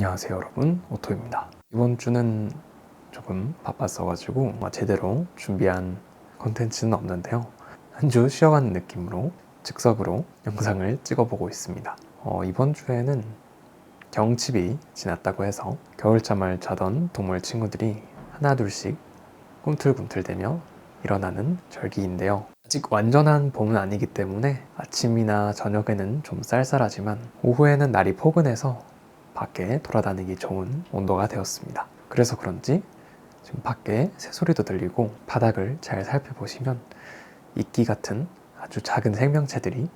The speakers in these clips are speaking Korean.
안녕하세요 여러분. 오토입니다. 이번 주는 조금 바빴어가지고 아마 제대로 준비한 컨텐츠는 없는데요. 한 주 쉬어가는 느낌으로 즉석으로 영상을 찍어보고 있습니다. 어, 이번 주에는 경칩이 지났다고 해서 겨울잠을 자던 동물 친구들이 하나 둘씩 꿈틀꿈틀대며 일어나는 절기인데요. 아직 완전한 봄은 아니기 때문에 아침이나 저녁에는 좀 쌀쌀하지만 오후에는 날이 포근해서 밖에 돌아다니기 좋은 온도가 되었습니다. 그래서 그런지 지금 밖에 새소리도 들리고 바닥을 잘 살펴보시면 이끼 같은 아주 작은 생명체들이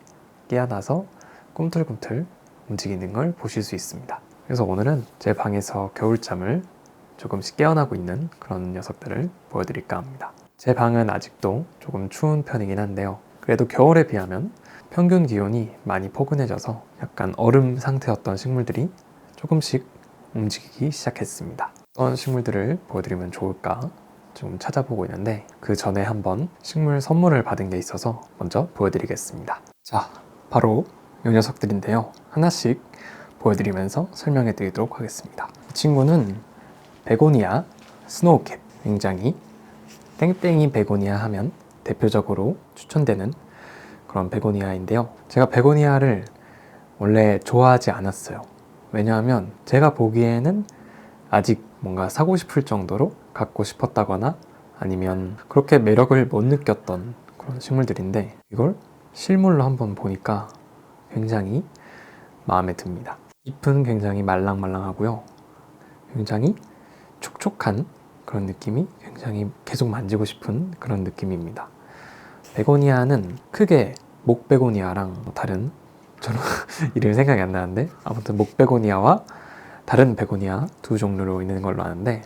깨어나서 꿈틀꿈틀 움직이는 걸 보실 수 있습니다. 그래서 오늘은 제 방에서 겨울잠을 조금씩 깨어나고 있는 그런 녀석들을 보여드릴까 합니다. 제 방은 아직도 조금 추운 편이긴 한데요. 그래도 겨울에 비하면 평균 기온이 많이 포근해져서 약간 얼음 상태였던 식물들이 조금씩 움직이기 시작했습니다. 어떤 식물들을 보여드리면 좋을까 좀 찾아보고 있는데 그 전에 한번 식물 선물을 받은 게 있어서 먼저 보여드리겠습니다. 자, 바로 이 녀석들인데요. 하나씩 보여드리면서 설명해 드리도록 하겠습니다. 이 친구는 베고니아 스노우캡 굉장히 땡땡이 베고니아 하면 대표적으로 추천되는 그런 베고니아인데요. 제가 베고니아를 원래 좋아하지 않았어요. 왜냐하면 제가 보기에는 아직 뭔가 사고 싶을 정도로 갖고 싶었다거나 아니면 그렇게 매력을 못 느꼈던 그런 식물들인데 이걸 실물로 한번 보니까 굉장히 마음에 듭니다. 잎은 굉장히 말랑말랑하고요. 굉장히 촉촉한 그런 느낌이 굉장히 계속 만지고 싶은 그런 느낌입니다. 베고니아는 크게 목베고니아랑 다른 저는 이름이 생각이 안 나는데 아무튼 목베고니아와 다른 베고니아 두 종류로 있는 걸로 아는데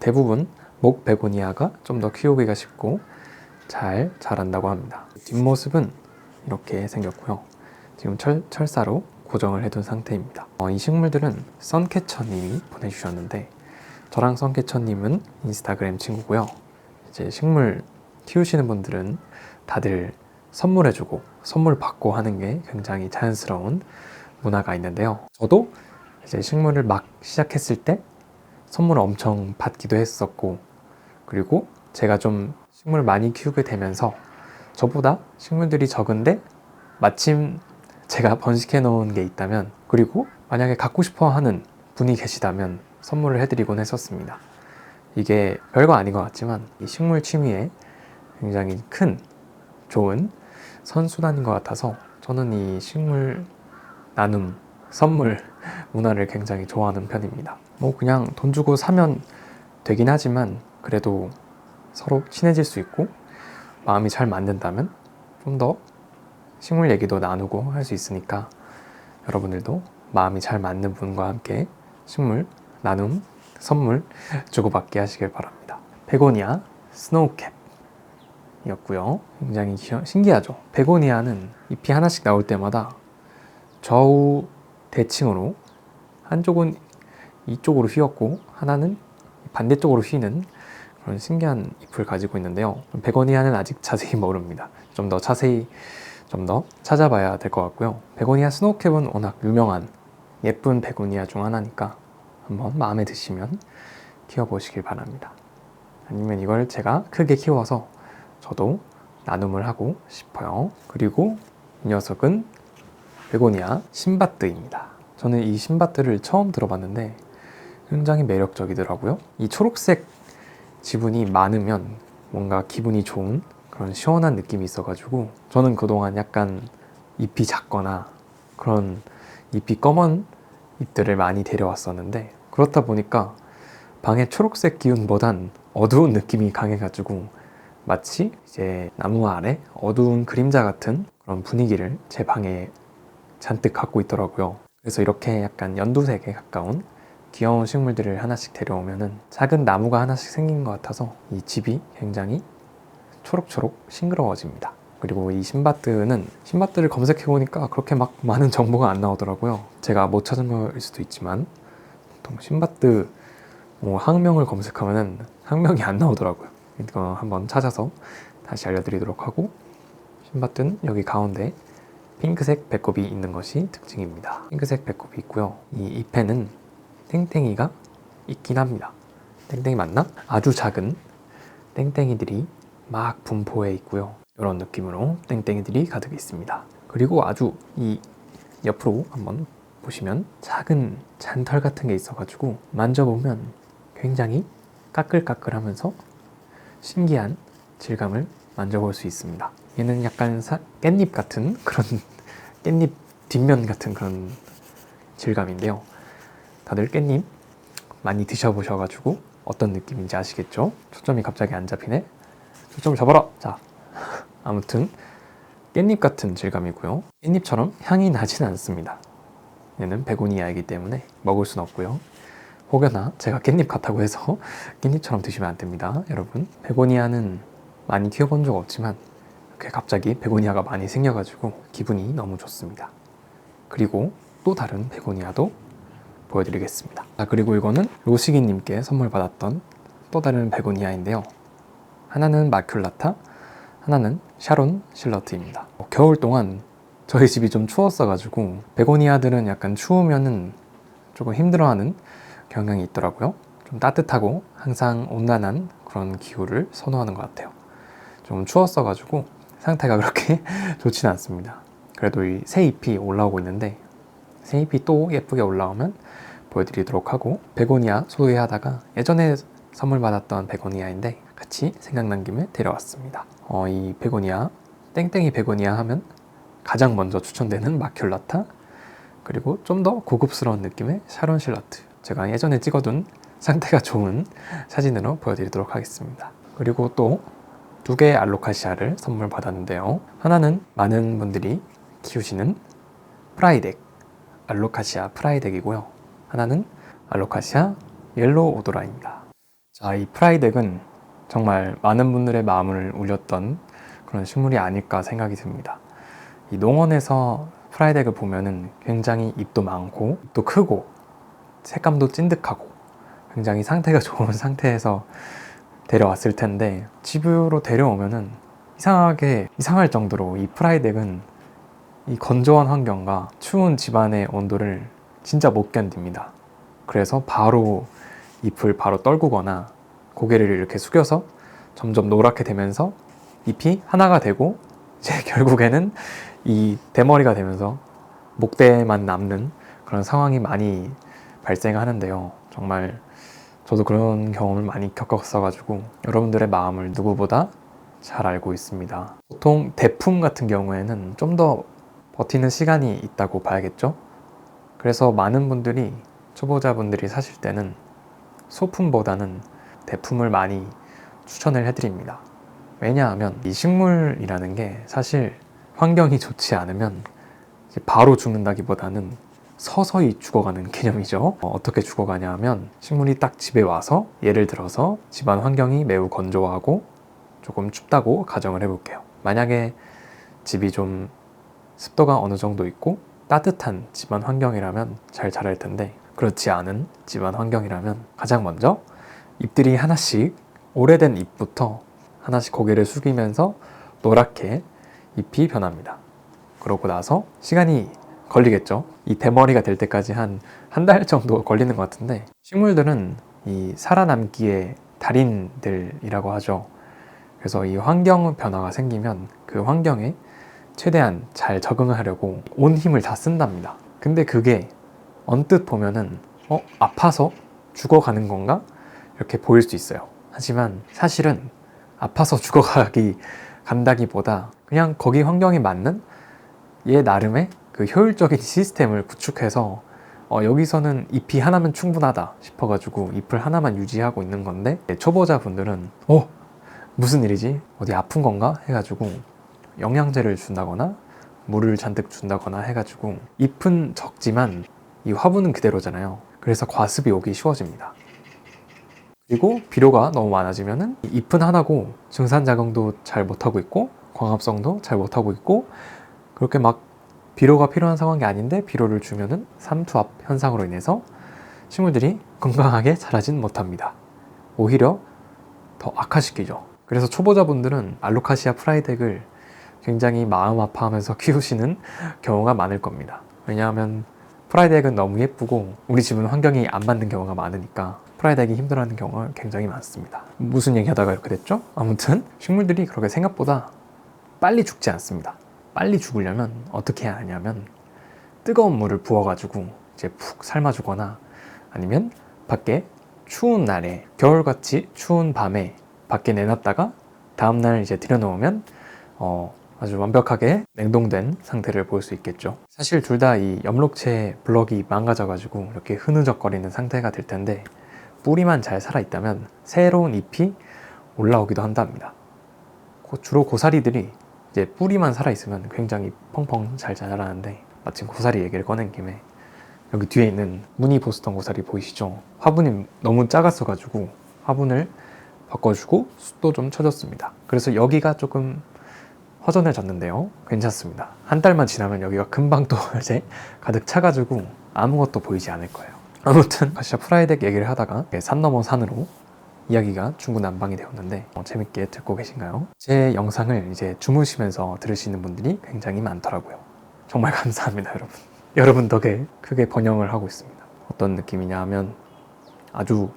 대부분 목베고니아가 좀 더 키우기가 쉽고 잘 자란다고 합니다. 뒷모습은 이렇게 생겼고요. 지금 철, 철사로 고정을 해둔 상태입니다. 어, 이 식물들은 썬캐쳐님이 보내주셨는데 저랑 썬캐쳐님은 인스타그램 친구고요. 이제 식물 키우시는 분들은 다들 선물해주고 선물 받고 하는 게 굉장히 자연스러운 문화가 있는데요. 저도 이제 식물을 막 시작했을 때 선물을 엄청 받기도 했었고, 그리고 제가 좀 식물을 많이 키우게 되면서 저보다 식물들이 적은데 마침 제가 번식해 놓은 게 있다면, 그리고 만약에 갖고 싶어 하는 분이 계시다면 선물을 해드리곤 했었습니다. 이게 별거 아닌 것 같지만 이 식물 취미에 굉장히 큰 좋은 선수단인 것 같아서 저는 이 식물 나눔, 선물 문화를 굉장히 좋아하는 편입니다. 뭐 그냥 돈 주고 사면 되긴 하지만 그래도 서로 친해질 수 있고 마음이 잘 맞는다면 좀 더 식물 얘기도 나누고 할 수 있으니까 여러분들도 마음이 잘 맞는 분과 함께 식물 나눔, 선물 주고받기 하시길 바랍니다. 베고니아 스노우캡 이었고요. 굉장히 신기하죠. 베고니아는 잎이 하나씩 나올 때마다 좌우 대칭으로 한쪽은 이쪽으로 휘었고 하나는 반대쪽으로 휘는 그런 신기한 잎을 가지고 있는데요. 베고니아는 아직 자세히 모릅니다. 좀 더 자세히 좀 더 찾아봐야 될 것 같고요. 베고니아 스노우캡은 워낙 유명한 예쁜 베고니아 중 하나니까 한번 마음에 드시면 키워보시길 바랍니다. 아니면 이걸 제가 크게 키워서 저도 나눔을 하고 싶어요. 그리고 이 녀석은 베고니아 신바뜨입니다. 저는 이 신바뜨를 처음 들어봤는데 굉장히 매력적이더라고요. 이 초록색 지분이 많으면 뭔가 기분이 좋은 그런 시원한 느낌이 있어가지고 저는 그동안 약간 잎이 작거나 그런 잎이 검은 잎들을 많이 데려왔었는데 그렇다 보니까 방의 초록색 기운보단 어두운 느낌이 강해가지고 마치 이제 나무 아래 어두운 그림자 같은 그런 분위기를 제 방에 잔뜩 갖고 있더라고요. 그래서 이렇게 약간 연두색에 가까운 귀여운 식물들을 하나씩 데려오면은 작은 나무가 하나씩 생긴 것 같아서 이 집이 굉장히 초록초록 싱그러워집니다. 그리고 이 신바트는 신바트를 검색해 보니까 그렇게 막 많은 정보가 안 나오더라고요. 제가 못 찾은 거일 수도 있지만 보통 신바트 뭐 학명을 검색하면은 학명이 안 나오더라고요. 이거 한번 찾아서 다시 알려드리도록 하고 신바트는 여기 가운데 핑크색 배꼽이 있는 것이 특징입니다. 핑크색 배꼽이 있고요. 이 잎에는 땡땡이가 있긴 합니다. 땡땡이 맞나? 아주 작은 땡땡이들이 막 분포해 있고요. 이런 느낌으로 땡땡이들이 가득 있습니다. 그리고 아주 이 옆으로 한번 보시면 작은 잔털 같은 게 있어가지고 만져보면 굉장히 까끌까끌하면서 신기한 질감을 만져볼 수 있습니다. 얘는 약간 사- 깻잎 같은 그런 깻잎 뒷면 같은 그런 질감인데요. 다들 깻잎 많이 드셔보셔가지고 어떤 느낌인지 아시겠죠? 초점이 갑자기 안 잡히네. 초점을 잡아라. 자, 아무튼 깻잎 같은 질감이고요. 깻잎처럼 향이 나진 않습니다. 얘는 베고니아이기 때문에 먹을 순 없고요. 혹여나 제가 깻잎 같다고 해서 깻잎처럼 드시면 안 됩니다, 여러분. 베고니아는 많이 키워본 적 없지만 갑자기 베고니아가 많이 생겨가지고 기분이 너무 좋습니다. 그리고 또 다른 베고니아도 보여드리겠습니다. 아, 그리고 이거는 로시기님께 선물 받았던 또 다른 베고니아인데요. 하나는 마큘라타, 하나는 샤론 실러트입니다. 어, 겨울 동안 저희 집이 좀 추웠어가지고 베고니아들은 약간 추우면은 조금 힘들어하는 경향이 있더라고요. 좀 따뜻하고 항상 온난한 그런 기후를 선호하는 것 같아요. 좀 추웠어가지고 상태가 그렇게 좋지는 않습니다. 그래도 이 새 잎이 올라오고 있는데 새 잎이 또 예쁘게 올라오면 보여드리도록 하고 베고니아 소개 하다가 예전에 선물 받았던 베고니아인데 같이 생각난 김에 데려왔습니다. 어, 이 베고니아 땡땡이 베고니아 하면 가장 먼저 추천되는 마큘라타 그리고 좀 더 고급스러운 느낌의 샤론 실라트 제가 예전에 찍어둔 상태가 좋은 사진으로 보여드리도록 하겠습니다. 그리고 또 두 개의 알로카시아를 선물 받았는데요. 하나는 많은 분들이 키우시는 프라이덱 알로카시아 프라이덱이고요. 하나는 알로카시아 옐로우 오도라입니다. 자, 이 프라이덱은 정말 많은 분들의 마음을 울렸던 그런 식물이 아닐까 생각이 듭니다. 이 농원에서 프라이덱을 보면은 굉장히 잎도 많고 잎도 크고 색감도 찐득하고 굉장히 상태가 좋은 상태에서 데려왔을 텐데 집으로 데려오면은 이상하게 이상할 정도로 이 프라이덱은 이 건조한 환경과 추운 집안의 온도를 진짜 못 견딥니다. 그래서 바로 잎을 바로 떨구거나 고개를 이렇게 숙여서 점점 노랗게 되면서 잎이 하나가 되고 이제 결국에는 이 대머리가 되면서 목대만 남는 그런 상황이 많이 발생하는데요. 정말 저도 그런 경험을 많이 겪었어가지고 여러분들의 마음을 누구보다 잘 알고 있습니다. 보통 대품 같은 경우에는 좀 더 버티는 시간이 있다고 봐야겠죠? 그래서 많은 분들이 초보자분들이 사실 때는 소품보다는 대품을 많이 추천을 해드립니다. 왜냐하면 이 식물이라는 게 사실 환경이 좋지 않으면 바로 죽는다기보다는 서서히 죽어가는 개념이죠. 어, 어떻게 죽어가냐 하면 식물이 딱 집에 와서 예를 들어서 집안 환경이 매우 건조하고 조금 춥다고 가정을 해볼게요. 만약에 집이 좀 습도가 어느 정도 있고 따뜻한 집안 환경이라면 잘 자랄 텐데 그렇지 않은 집안 환경이라면 가장 먼저 잎들이 하나씩 오래된 잎부터 하나씩 고개를 숙이면서 노랗게 잎이 변합니다. 그러고 나서 시간이 걸리겠죠. 이 대머리가 될 때까지 한 한 달 정도 걸리는 것 같은데 식물들은 이 살아남기의 달인들이라고 하죠. 그래서 이 환경 변화가 생기면 그 환경에 최대한 잘 적응하려고 온 힘을 다 쓴답니다. 근데 그게 언뜻 보면은 어 아파서 죽어가는 건가 이렇게 보일 수 있어요. 하지만 사실은 아파서 죽어가기 간다기보다 그냥 거기 환경에 맞는 얘 나름의 그 효율적인 시스템을 구축해서 어, 여기서는 잎이 하나면 충분하다 싶어가지고 잎을 하나만 유지하고 있는 건데 초보자분들은 어 무슨 일이지 어디 아픈 건가 해가지고 영양제를 준다거나 물을 잔뜩 준다거나 해가지고 잎은 적지만 이 화분은 그대로잖아요. 그래서 과습이 오기 쉬워집니다. 그리고 비료가 너무 많아지면은 잎은 하나고 증산 작용도 잘 못하고 있고 광합성도 잘 못하고 있고 그렇게 막 비료가 필요한 상황이 아닌데 비료를 주면은 삼투압 현상으로 인해서 식물들이 건강하게 자라진 못합니다. 오히려 더 악화시키죠. 그래서 초보자분들은 알로카시아 프라이덱을 굉장히 마음 아파하면서 키우시는 경우가 많을 겁니다. 왜냐하면 프라이덱은 너무 예쁘고 우리 집은 환경이 안 맞는 경우가 많으니까 프라이덱이 힘들어하는 경우가 굉장히 많습니다. 무슨 얘기하다가 이렇게 됐죠? 아무튼 식물들이 그렇게 생각보다 빨리 죽지 않습니다. 빨리 죽으려면 어떻게 해야 하냐면 뜨거운 물을 부어가지고 이제 푹 삶아주거나 아니면 밖에 추운 날에 겨울같이 추운 밤에 밖에 내놨다가 다음날 이제 들여놓으면 어, 아주 완벽하게 냉동된 상태를 볼 수 있겠죠. 사실 둘 다이 엽록체 블럭이 망가져가지고 이렇게 흐느적거리는 상태가 될 텐데 뿌리만 잘 살아있다면 새로운 잎이 올라오기도 한답니다. 고- 주로 고사리들이 이제 뿌리만 살아있으면 굉장히 펑펑 잘 자라는데 마침 고사리 얘기를 꺼낸 김에 여기 뒤에 있는 무늬 보스턴 고사리 보이시죠? 화분이 너무 작았어가지고 화분을 바꿔주고 숯도 좀 쳐줬습니다. 그래서 여기가 조금 허전해졌는데요. 괜찮습니다. 한 달만 지나면 여기가 금방 또 이제 가득 차가지고 아무것도 보이지 않을 거예요. 아무튼 가시아 프라이덱 얘기를 하다가 산 넘어 산으로 이야기가 중구난방이 되었는데 어, 재밌게 듣고 계신가요? 제 영상을 이제 주무시면서 들으시는 분들이 굉장히 많더라고요. 정말 감사합니다, 여러분. 여러분 덕에 크게 번영을 하고 있습니다. 어떤 느낌이냐 하면 아주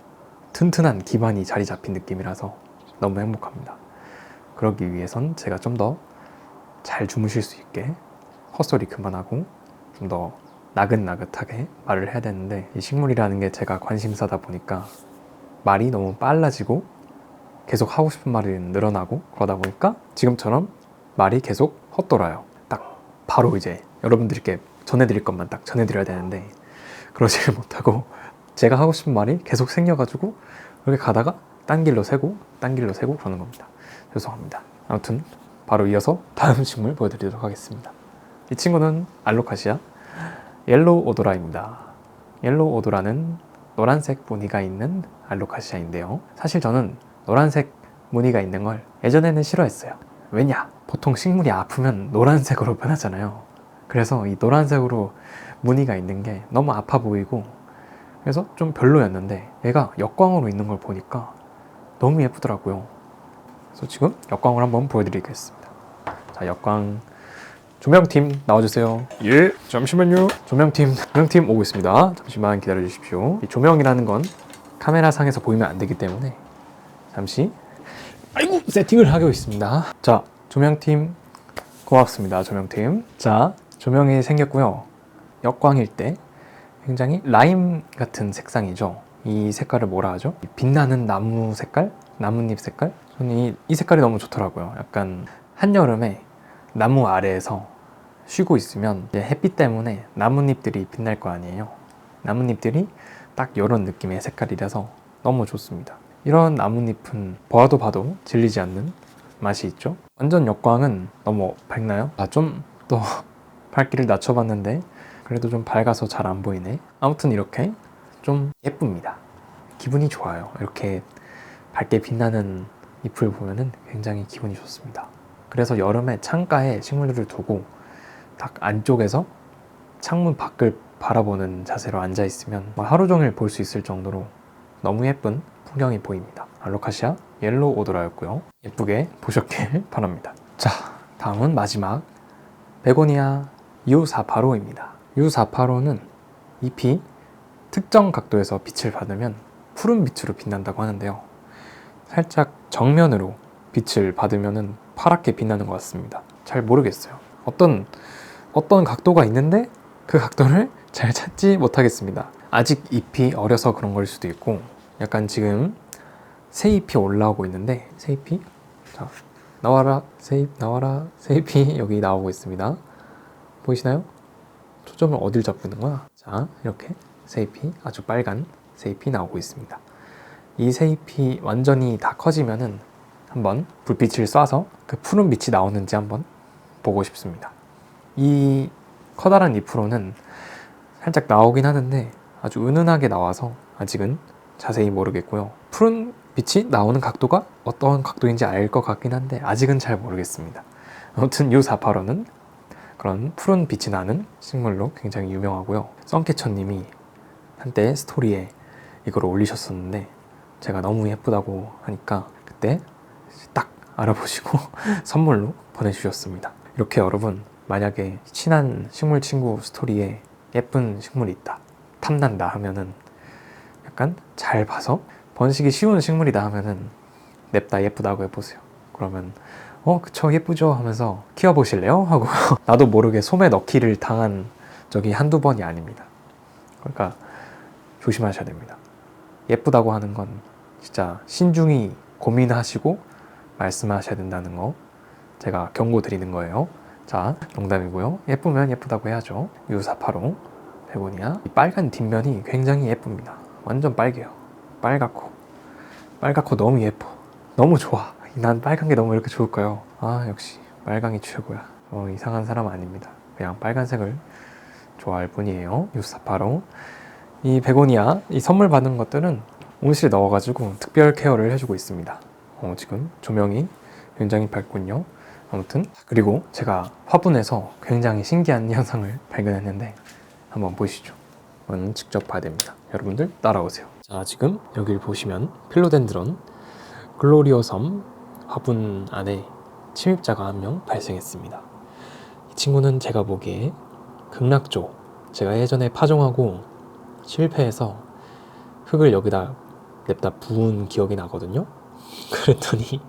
튼튼한 기반이 자리 잡힌 느낌이라서 너무 행복합니다. 그러기 위해선 제가 좀 더 잘 주무실 수 있게 헛소리 그만하고 좀 더 나긋나긋하게 말을 해야 되는데 이 식물이라는 게 제가 관심사다 보니까 말이 너무 빨라지고 계속 하고 싶은 말이 늘어나고 그러다 보니까 지금처럼 말이 계속 헛돌아요. 딱 바로 이제 여러분들께 전해드릴 것만 딱 전해드려야 되는데 그러지를 못하고 제가 하고 싶은 말이 계속 생겨가지고 이렇게 가다가 딴 길로 새고 딴 길로 새고 그러는 겁니다. 죄송합니다. 아무튼 바로 이어서 다음 식물 보여드리도록 하겠습니다. 이 친구는 알로카시아 옐로우 오도라입니다. 옐로우 오도라는 노란색 무늬가 있는 알로카시아인데요. 사실 저는 노란색 무늬가 있는 걸 예전에는 싫어했어요. 왜냐? 보통 식물이 아프면 노란색으로 변하잖아요. 그래서 이 노란색으로 무늬가 있는 게 너무 아파 보이고 그래서 좀 별로였는데 얘가 역광으로 있는 걸 보니까 너무 예쁘더라고요. 그래서 지금 역광을 한번 보여드리겠습니다. 자, 역광 조명팀 나와주세요. 예, 잠시만요. 조명팀, 조명팀 오고 있습니다. 잠시만 기다려 주십시오. 이 조명이라는 건 카메라 상에서 보이면 안 되기 때문에 잠시 아이고 세팅을 하고 있습니다. 자, 조명팀 고맙습니다. 조명팀. 자, 조명이 생겼고요. 역광일 때 굉장히 라임 같은 색상이죠. 이 색깔을 뭐라 하죠? 빛나는 나무 색깔? 나뭇잎 색깔? 저는 이, 이 색깔이 너무 좋더라고요. 약간 한여름에 나무 아래에서 쉬고 있으면 햇빛 때문에 나뭇잎들이 빛날 거 아니에요. 나뭇잎들이 딱 이런 느낌의 색깔이라서 너무 좋습니다. 이런 나뭇잎은 보아도 봐도 질리지 않는 맛이 있죠. 완전 역광은 너무 밝나요? 아, 좀또 밝기를 낮춰봤는데 그래도 좀 밝아서 잘 안 보이네. 아무튼 이렇게 좀 예쁩니다. 기분이 좋아요. 이렇게 밝게 빛나는 잎을 보면은 굉장히 기분이 좋습니다. 그래서 여름에 창가에 식물들을 두고 딱 안쪽에서 창문 밖을 바라보는 자세로 앉아 있으면 뭐 하루 종일 볼 수 있을 정도로 너무 예쁜 풍경이 보입니다. 알로카시아 옐로우 오도라였고요. 예쁘게 보셨길 바랍니다. 자, 다음은 마지막 베고니아 U485입니다. U485는 잎이 특정 각도에서 빛을 받으면 푸른 빛으로 빛난다고 하는데요. 살짝 정면으로 빛을 받으면 파랗게 빛나는 것 같습니다. 잘 모르겠어요. 어떤 어떤 각도가 있는데 그 각도를 잘 찾지 못하겠습니다. 아직 잎이 어려서 그런 걸 수도 있고 약간 지금 새 잎이 올라오고 있는데 새 잎이 자 나와라 새 잎 나와라 새 잎이 여기 나오고 있습니다. 보이시나요? 초점을 어딜 잡고 있는 거야? 자 이렇게 새 잎이 아주 빨간 새 잎이 나오고 있습니다. 이 새 잎이 완전히 다 커지면은 한번 불빛을 쏴서 그 푸른 빛이 나오는지 한번 보고 싶습니다. 이 커다란 잎으로는 살짝 나오긴 하는데 아주 은은하게 나와서 아직은 자세히 모르겠고요. 푸른 빛이 나오는 각도가 어떤 각도인지 알 것 같긴 한데 아직은 잘 모르겠습니다. 아무튼 이 사파로는 그런 푸른 빛이 나는 식물로 굉장히 유명하고요. 썬케처님이 한때 스토리에 이걸 올리셨었는데 제가 너무 예쁘다고 하니까 그때 딱 알아보시고 선물로 보내주셨습니다. 이렇게 여러분 만약에 친한 식물 친구 스토리에 예쁜 식물이 있다. 탐난다 하면은 약간 잘 봐서 번식이 쉬운 식물이다 하면은 냅다 예쁘다고 해보세요. 그러면 어 그쵸 예쁘죠 하면서 키워보실래요? 하고 나도 모르게 소매 넣기를 당한 적이 한두 번이 아닙니다. 그러니까 조심하셔야 됩니다. 예쁘다고 하는 건 진짜 신중히 고민하시고 말씀하셔야 된다는 거 제가 경고 드리는 거예요. 자, 농담이고요. 예쁘면 예쁘다고 해야죠. 유사파로 베고니아. 이 빨간 뒷면이 굉장히 예쁩니다. 완전 빨개요. 빨갛고. 빨갛고 너무 예뻐. 너무 좋아. 난 빨간 게 너무 이렇게 좋을까요? 아, 역시 빨강이 최고야. 어, 이상한 사람 아닙니다. 그냥 빨간색을 좋아할 뿐이에요. 유사파로. 이 베고니아, 이 선물 받은 것들은 온실에 넣어가지고 특별 케어를 해주고 있습니다. 어, 지금 조명이 굉장히 밝군요. 아무튼 그리고 제가 화분에서 굉장히 신기한 현상을 발견했는데 한번 보시죠. 이건 직접 봐야 됩니다. 여러분들 따라오세요. 자 지금 여기를 보시면 필로덴드론 글로리오섬 화분 안에 침입자가 한 명 발생했습니다. 이 친구는 제가 보기에 극락조 제가 예전에 파종하고 실패해서 흙을 여기다 냅다 부은 기억이 나거든요. 그랬더니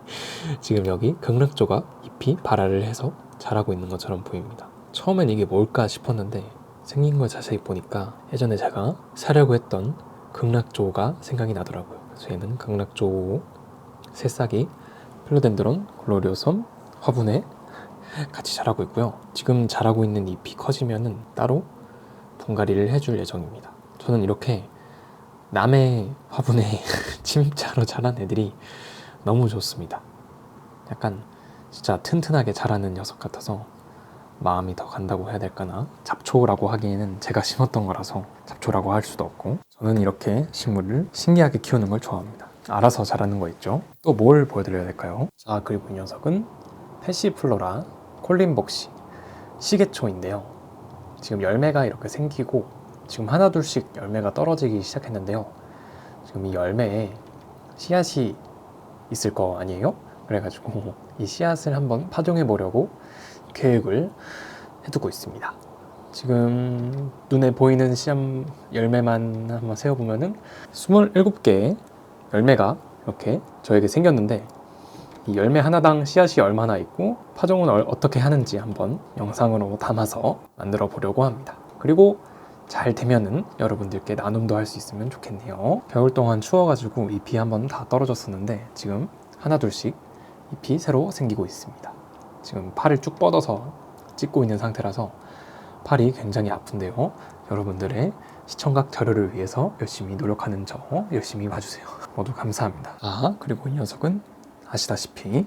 지금 여기 극락조가 잎이 발화를 해서 자라고 있는 것처럼 보입니다. 처음엔 이게 뭘까 싶었는데 생긴 걸 자세히 보니까 예전에 제가 사려고 했던 극락조가 생각이 나더라고요. 그래서 얘는 극락조 새싹이 필로덴드론 글로리오섬 화분에 같이 자라고 있고요. 지금 자라고 있는 잎이 커지면은 따로 분갈이를 해줄 예정입니다. 저는 이렇게 남의 화분에 침입자로 자란 애들이 너무 좋습니다. 약간 진짜 튼튼하게 자라는 녀석 같아서 마음이 더 간다고 해야 될까나 잡초라고 하기에는 제가 심었던 거라서 잡초라고 할 수도 없고 저는 이렇게 식물을 신기하게 키우는 걸 좋아합니다. 알아서 자라는 거 있죠. 또 뭘 보여드려야 될까요? 자 그리고 이 녀석은 패시플로라 콜린복시 시계초인데요. 지금 열매가 이렇게 생기고 지금 하나 둘씩 열매가 떨어지기 시작했는데요. 지금 이 열매에 씨앗이 있을 거 아니에요? 그래가지고 이 씨앗을 한번 파종해 보려고 계획을 해두고 있습니다. 지금 눈에 보이는 씨앗 열매만 한번 세어보면은 27개의 열매가 이렇게 저에게 생겼는데 이 열매 하나당 씨앗이 얼마나 있고 파종은 얼- 어떻게 하는지 한번 영상으로 담아서 만들어 보려고 합니다. 그리고 잘 되면은 여러분들께 나눔도 할 수 있으면 좋겠네요. 겨울 동안 추워가지고 잎이 한번 다 떨어졌었는데 지금 하나 둘씩 잎이 새로 생기고 있습니다. 지금 팔을 쭉 뻗어서 찍고 있는 상태라서 팔이 굉장히 아픈데요. 여러분들의 시청각 저려를 위해서 열심히 노력하는 저 열심히 봐주세요. 모두 감사합니다. 아 그리고 이 녀석은 아시다시피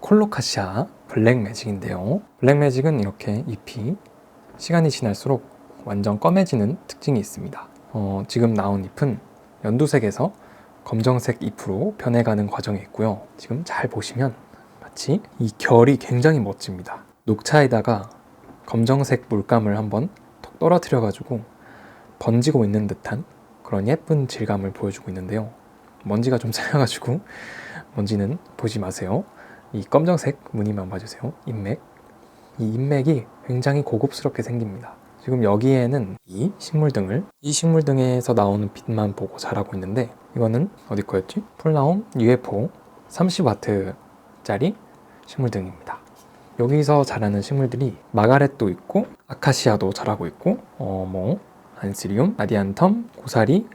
콜로카시아 블랙 매직인데요. 블랙 매직은 이렇게 잎이 시간이 지날수록 완전 검해지는 특징이 있습니다. 어, 지금 나온 잎은 연두색에서 검정색 잎으로 변해가는 과정이 있고요. 지금 잘 보시면 마치 이 결이 굉장히 멋집니다. 녹차에다가 검정색 물감을 한번 톡 떨어뜨려 가지고 번지고 있는 듯한 그런 예쁜 질감을 보여주고 있는데요. 먼지가 좀 쌓여가지고 먼지는 보지 마세요. 이 검정색 무늬만 봐주세요. 인맥. 이 인맥이 굉장히 고급스럽게 생깁니다. 지금 여기에는 이 식물 등을 이 식물 등에서 나오는 빛만 보고 자라고 있는데 이거는 어디 거였지? 풀나온 UFO 30와트짜리 식물등입니다. 여기서 자라는 식물들이 마가렛도 있고 아카시아도 자라고 있고 어 뭐 안시리움, 아디안텀, 고사리,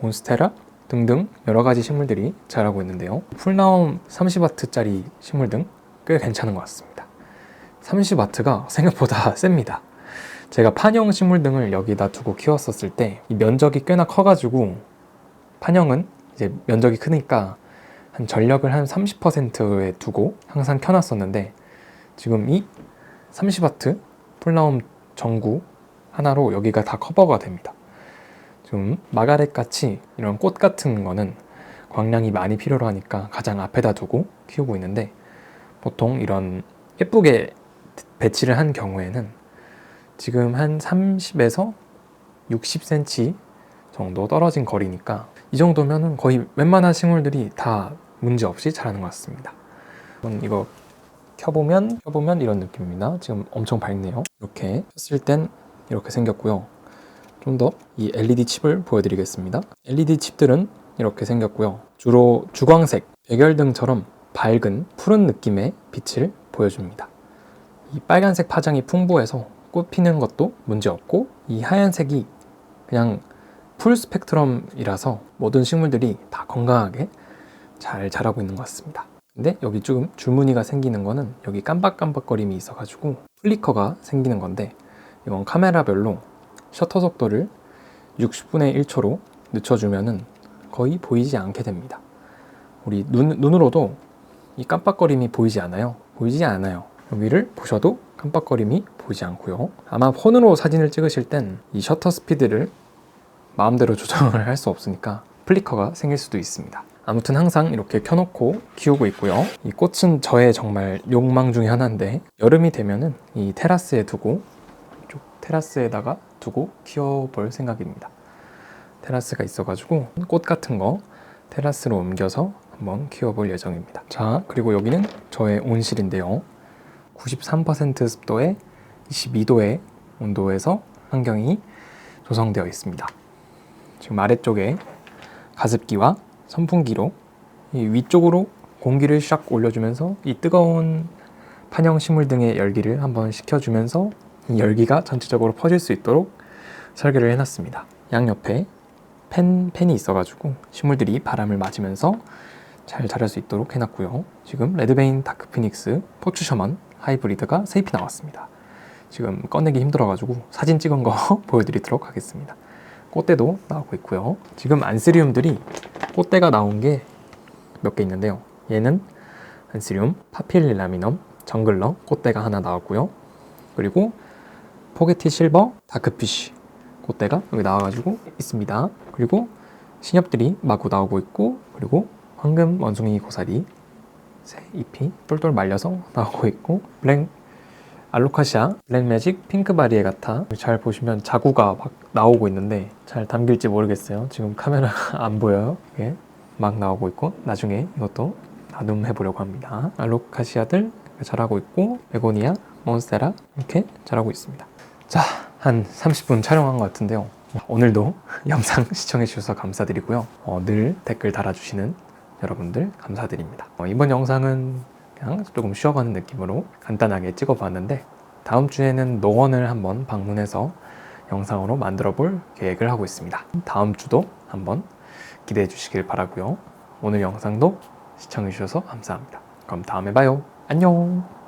몬스테라 등등 여러 가지 식물들이 자라고 있는데요. 풀나온 30와트짜리 식물 등 꽤 괜찮은 것 같습니다. 30와트가 생각보다 셉니다. 제가 판형 식물 등을 여기다 두고 키웠었을 때 이 면적이 꽤나 커가지고 판형은 이제 면적이 크니까 한 전력을 한 30%에 두고 항상 켜놨었는데 지금 이 30와트 풀나움 전구 하나로 여기가 다 커버가 됩니다. 지금 마가렛 같이 이런 꽃 같은 거는 광량이 많이 필요로 하니까 가장 앞에다 두고 키우고 있는데 보통 이런 예쁘게 배치를 한 경우에는 지금 한 30에서 60cm 정도 떨어진 거리니까 이 정도면은 거의 웬만한 식물들이 다 문제 없이 자라는 것 같습니다. 이거 켜보면 켜보면 이런 느낌입니다. 지금 엄청 밝네요. 이렇게 켰을 땐 이렇게 생겼고요. 좀 더 이 LED 칩을 보여드리겠습니다. LED 칩들은 이렇게 생겼고요. 주로 주광색, 백열등처럼 밝은 푸른 느낌의 빛을 보여줍니다. 이 빨간색 파장이 풍부해서 꽃 피는 것도 문제 없고 이 하얀색이 그냥 풀 스펙트럼이라서 모든 식물들이 다 건강하게 잘 자라고 있는 것 같습니다. 근데 여기 조금 줄무늬가 생기는 거는 여기 깜빡깜빡거림이 있어가지고 플리커가 생기는 건데 이건 카메라별로 셔터 속도를 60분의 1초로 늦춰주면은 거의 보이지 않게 됩니다. 우리 눈, 눈으로도 이 깜빡거림이 보이지 않아요. 보이지 않아요. 여기를 보셔도 깜빡거림이 보이지 않고요. 아마 폰으로 사진을 찍으실 땐 이 셔터 스피드를 마음대로 조정을 할 수 없으니까 플리커가 생길 수도 있습니다. 아무튼 항상 이렇게 켜놓고 키우고 있고요. 이 꽃은 저의 정말 욕망 중에 하나인데 여름이 되면은 이 테라스에 두고 이쪽 테라스에다가 두고 키워볼 생각입니다. 테라스가 있어가지고 꽃 같은 거 테라스로 옮겨서 한번 키워볼 예정입니다. 자, 그리고 여기는 저의 온실인데요. 93% 습도에 22도의 온도에서 환경이 조성되어 있습니다. 지금 아래쪽에 가습기와 선풍기로 이 위쪽으로 공기를 샥 올려주면서 이 뜨거운 판형 식물 등의 열기를 한번 식혀주면서 이 열기가 전체적으로 퍼질 수 있도록 설계를 해놨습니다. 양옆에 팬, 팬이 있어가지고 식물들이 바람을 맞으면서 잘 자랄 수 있도록 해놨고요. 지금 레드베인 다크피닉스 포추 셔먼 하이브리드가 세입이 나왔습니다. 지금 꺼내기 힘들어가지고 사진 찍은 거 보여드리도록 하겠습니다. 꽃대도 나오고 있고요. 지금 안스리움들이 꽃대가 나온 게 몇 개 있는데요. 얘는 안스리움 파필릴라미넘 정글러 꽃대가 하나 나왔고요. 그리고 포게티 실버 다크피쉬 꽃대가 여기 나와가지고 있습니다. 그리고 신엽들이 마구 나오고 있고 그리고 황금 원숭이 고사리 새 잎이 똘똘 말려서 나오고 있고 블랙 알로카시아 블랙매직 핑크 바리에 같아. 잘 보시면 자구가 막 나오고 있는데 잘 담길지 모르겠어요. 지금 카메라가 안 보여요. 이게 막 나오고 있고 나중에 이것도 나눔해 보려고 합니다. 알로카시아들 자라고 있고 베고니아 몬스테라 이렇게 자라고 있습니다. 자 한 30분 촬영한 것 같은데요. 오늘도 영상 시청해 주셔서 감사드리고요. 어, 늘 댓글 달아주시는 여러분들 감사드립니다. 어, 이번 영상은 그냥 조금 쉬어가는 느낌으로 간단하게 찍어봤는데 다음 주에는 농원을 한번 방문해서 영상으로 만들어 볼 계획을 하고 있습니다. 다음 주도 한번 기대해 주시길 바라고요. 오늘 영상도 시청해 주셔서 감사합니다. 그럼 다음에 봐요. 안녕.